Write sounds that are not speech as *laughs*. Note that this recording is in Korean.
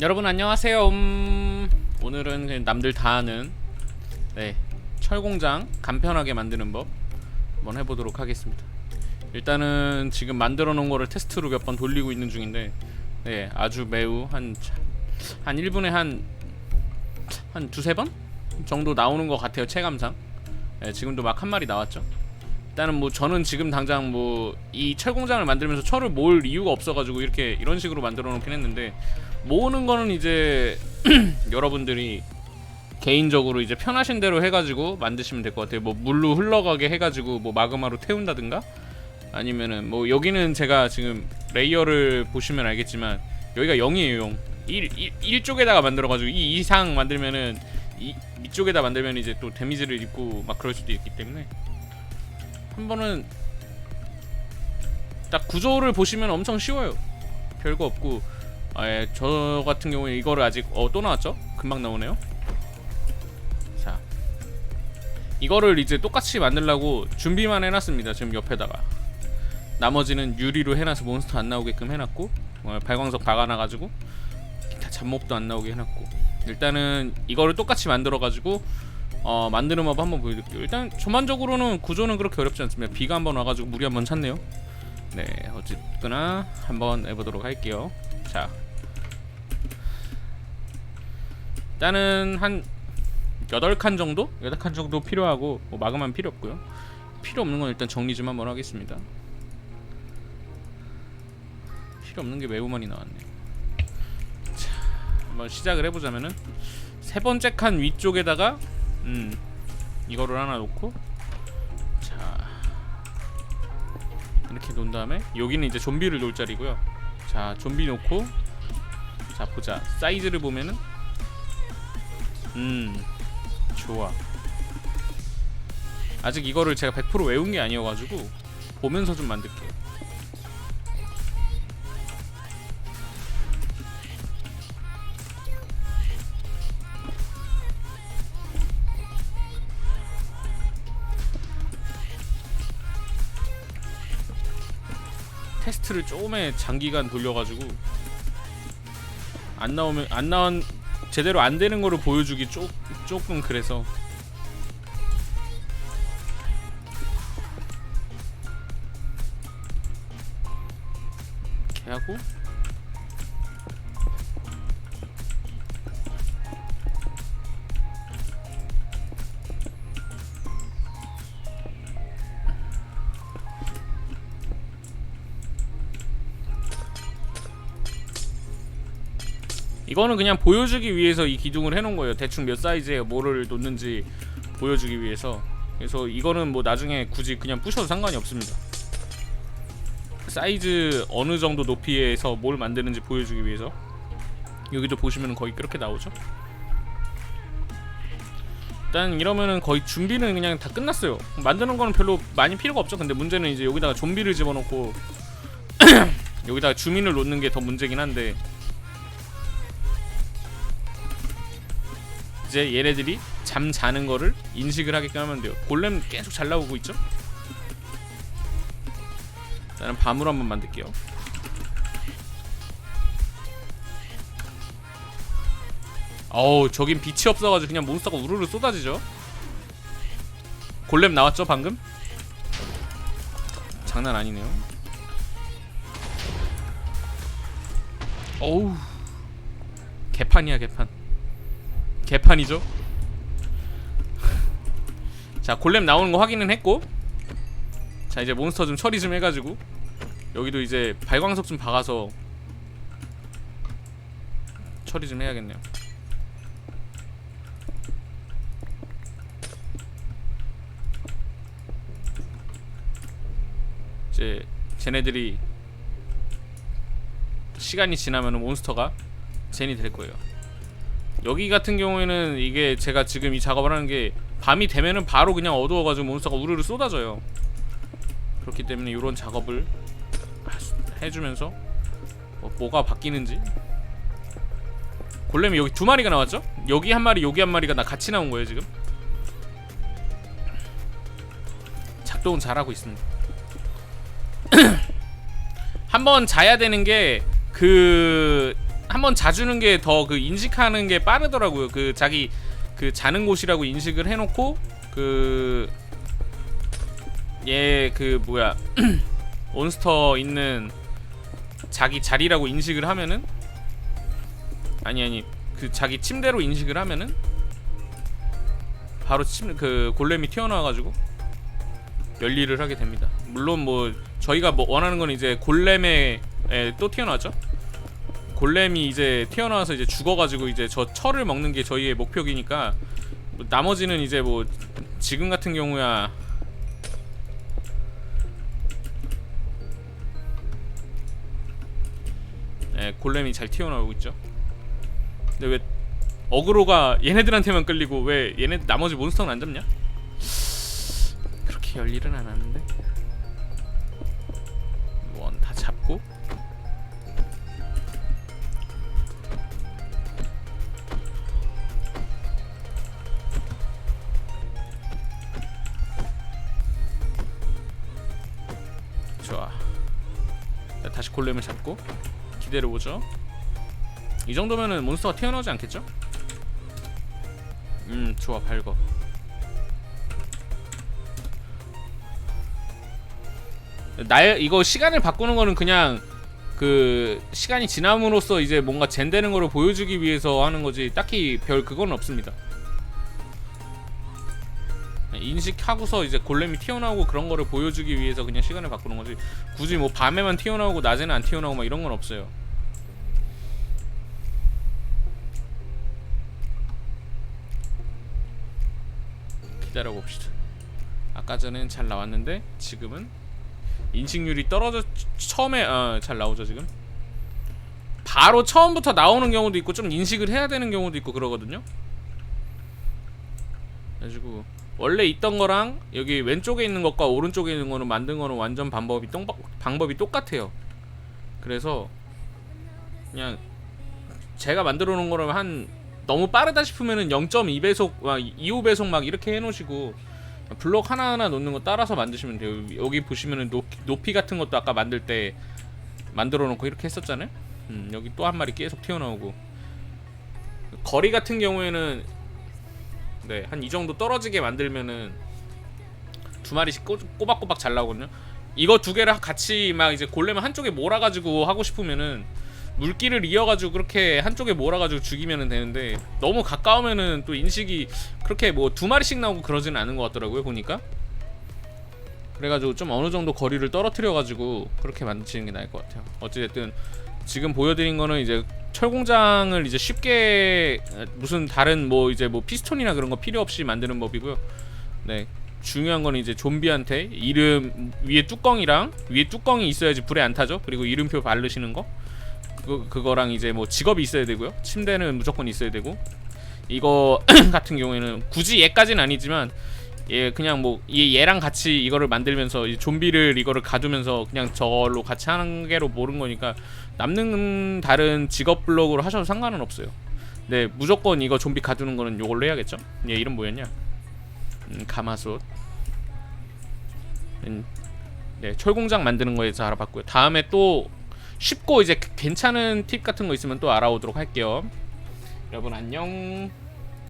여러분 안녕하세요. 음, 오늘은 남들 다 아는 네 철공장 간편하게 만드는 법 한번 해보도록 하겠습니다. 일단은 지금 만들어 놓은 거를 테스트로 몇 번 돌리고 있는 중인데 네 아주 매우 한한 1분에 한 한 두세 번 정도 나오는 것 같아요 체감상. 네, 지금도 막 한 마리 나왔죠. 일단은 뭐 저는 지금 당장 뭐 이 철공장을 만들면서 철을 모을 이유가 없어가지고 이렇게 이런 식으로 만들어 놓긴 했는데 모으는 거는 이제 *clears throat* 여러분들이 개인적으로 이제 편하신 대로 해가지고 만드시면 될 것 같아요. 뭐 물로 흘러가게 해가지고 뭐 마그마로 태운다든가 아니면은 뭐 여기는 제가 지금 레이어를 보시면 알겠지만 여기가 0이에요 0. 1, 1, 쪽에다가 만들어가지고 이 이상 만들면은 이 위쪽에다 만들면 이제 또 데미지를 입고 막 그럴 수도 있기 때문에 한 번은 딱 구조를 보시면 엄청 쉬워요. 별거 없고 아 예 저 같은 경우에 이거를 아직 어 또 나왔죠? 금방 나오네요. 자 이거를 이제 똑같이 만들려고 준비만 해놨습니다. 지금 옆에다가 나머지는 유리로 해놔서 몬스터 안 나오게끔 해놨고 어, 발광석 박아놔가지고 기타 잡몹도 안 나오게 해놨고 일단은 이거를 똑같이 만들어가지고 어 만드는 법 한번 보여드릴게요. 일단 전반적으로는 구조는 그렇게 어렵지 않습니다. 비가 한번 와가지고 물이 한번 찼네요. 네 어쨌거나 한번 해보도록 할게요. 자. 일단은 한 8칸 정도? 8칸 정도 필요하고 뭐 마그마는 필요 없고요. 필요 없는 건 일단 정리 좀 한번 하겠습니다. 필요 없는 게 매우 많이 나왔네. 자 한번 시작을 해보자면은 세 번째 칸 위쪽에다가 음 이거를 하나 놓고 자 이렇게 놓은 다음에 여기는 이제 좀비를 놓을 자리고요 자 좀비 놓고. 자 보자. 사이즈를 보면은. 음 좋아. 아직 이거를 제가 100% 외운 게 아니어가지고 보면서 좀 만들게요 테스트를 조금의 장기간 돌려가지고 안 나오면 안 나온 제대로 안 되는 거를 보여주기 조, 조금 그래서. 이렇게 하고 이거는 그냥 보여주기 위해서 이 기둥을 해놓은 거예요. 대충 몇 사이즈에 뭐를 놓는지 보여주기 위해서. 그래서 이거는 뭐 나중에 굳이 그냥 부셔도 상관이 없습니다. 사이즈 어느 정도 높이에서 뭘 만드는지 보여주기 위해서. 여기도 보시면 거의 그렇게 나오죠. 일단 이러면은 거의 준비는 그냥 다 끝났어요. 만드는 거는 별로 많이 필요가 없죠. 근데 문제는 이제 여기다가 좀비를 집어넣고 *clears throat* 여기다가 주민을 놓는 게 더 문제긴 한데 이제 얘네들이 잠 자는 거를 인식을 하게끔 하면 돼요. 골렘 계속 잘 나오고 있죠? 나는 밤으로 한번 만들게요. 어우 저긴 빛이 없어가지고 그냥 몬스터가 우르르 쏟아지죠. 골렘 나왔죠 방금? 장난 아니네요. 어우 개판이야 개판. 개판이죠. *laughs* 자 골렘 나오는 거 확인은 했고 자 이제 몬스터 좀 처리 좀 해가지고 여기도 이제 발광석 좀 박아서 처리 좀 해야겠네요. 이제 쟤네들이 시간이 지나면 몬스터가 젠이 될 거예요. 여기 같은 경우에는 이게 제가 지금 이 작업을 하는 게 밤이 되면은 바로 그냥 어두워가지고 몬스터가 우르르 쏟아져요. 그렇기 때문에 이런 작업을 해주면서 뭐, 뭐가 바뀌는지 골렘이 여기 두 마리가 나왔죠? 여기 한 마리 여기 한 마리가 나 같이 나온 거예요 지금 작동은 잘하고 있습니다 *clears throat* 한번 자야 되는 게 그 한번 자주는 게 더 그 인식하는 게 빠르더라고요. 그 자기 그 자는 곳이라고 인식을 해놓고 그 얘 그 뭐야 *clears throat* 몬스터 있는 자기 자리라고 인식을 하면은 아니 아니 그 자기 침대로 인식을 하면은 바로 침 그 골렘이 튀어나와가지고 열일을 하게 됩니다. 물론 뭐 저희가 뭐 원하는 건 이제 골렘에 에, 또 튀어나왔죠. 골렘이 이제 튀어나와서 이제 죽어가지고 이제 저 철을 먹는 게 저희의 목표이니까 뭐 나머지는 이제 뭐 지금 같은 경우야 예, 골렘이 잘 튀어나오고 있죠. 근데 왜 어그로가 얘네들한테만 끌리고 왜 얘네 나머지 몬스터는 안 잡냐? 그렇게 열일은 안 하는데 다시 골렘을 잡고 기다려보죠. 이 정도면은 몬스터가 튀어나오지 않겠죠? 음 좋아 밝어 날 이거 시간을 바꾸는 거는 그냥 그 시간이 지남으로써 이제 뭔가 젠되는 거를 보여주기 위해서 하는 거지. 딱히 별 그건 없습니다 인식하고서 이제 골렘이 튀어나오고 그런 거를 보여주기 위해서 그냥 시간을 바꾸는 거지 굳이 뭐 밤에만 튀어나오고 낮에는 안 튀어나오고 막 이런 건 없어요 기다려 봅시다. 아까 전엔 잘 나왔는데 지금은 인식률이 떨어져 처음에 어, 잘 나오죠 지금. 바로 처음부터 나오는 경우도 있고 좀 인식을 해야 되는 경우도 있고 그러거든요. 그래가지고 원래 있던 거랑 여기 왼쪽에 있는 것과 오른쪽에 있는 거는 만든 거는 완전 방법이 똥 방법이 똑같아요. 그래서 그냥 제가 만들어 놓은 거를 한 너무 빠르다 싶으면은 0.2배속, 막 2호배속 막 이렇게 해 놓으시고 블록 하나하나 놓는 거 따라서 만드시면 돼요. 여기 보시면은 높이, 높이 같은 것도 아까 만들 때 만들어 놓고 이렇게 했었잖아요. 음, 여기 또 한 마리 계속 튀어나오고 거리 같은 경우에는 네, 한 이 정도 떨어지게 만들면은 두 마리씩 꼬, 꼬박꼬박 잘 나오거든요. 이거 두 개를 같이 막 이제 골렘을 한쪽에 몰아가지고 하고 싶으면은 물기를 이어가지고 그렇게 한쪽에 몰아가지고 죽이면 되는데 너무 가까우면은 또 인식이 그렇게 뭐 두 마리씩 나오고 그러지는 않은 것 같더라고요 보니까 그래가지고 좀 어느 정도 거리를 떨어뜨려가지고 그렇게 만드시는 게 나을 것 같아요 어찌됐든 지금 보여드린 거는 이제 철공장을 이제 쉽게 무슨 다른 뭐 이제 뭐 피스톤이나 그런 거 필요 없이 만드는 법이고요. 네. 중요한 거는 이제 좀비한테 이름 위에 뚜껑이랑 위에 뚜껑이 있어야지 불에 안 타죠. 그리고 이름표 바르시는 거. 그, 그거랑 이제 뭐 직업이 있어야 되고요. 침대는 무조건 있어야 되고. 이거 *clears throat* 같은 경우에는 굳이 얘까지는 아니지만 얘 그냥 뭐 얘, 얘랑 같이 이거를 만들면서 이 좀비를 이거를 가두면서 그냥 저걸로 같이 하는 게로 모른 거니까 남는 다른 직업 블록으로 하셔도 상관은 없어요. 네 무조건 이거 좀비 가두는 거는 요걸로 해야겠죠. 얘 이름 뭐였냐? 음, 가마솥. 음, 네 철공장 만드는 거에서 알아봤고요. 다음에 또 쉽고 이제 괜찮은 팁 같은 거 있으면 또 알아오도록 할게요. 여러분 안녕.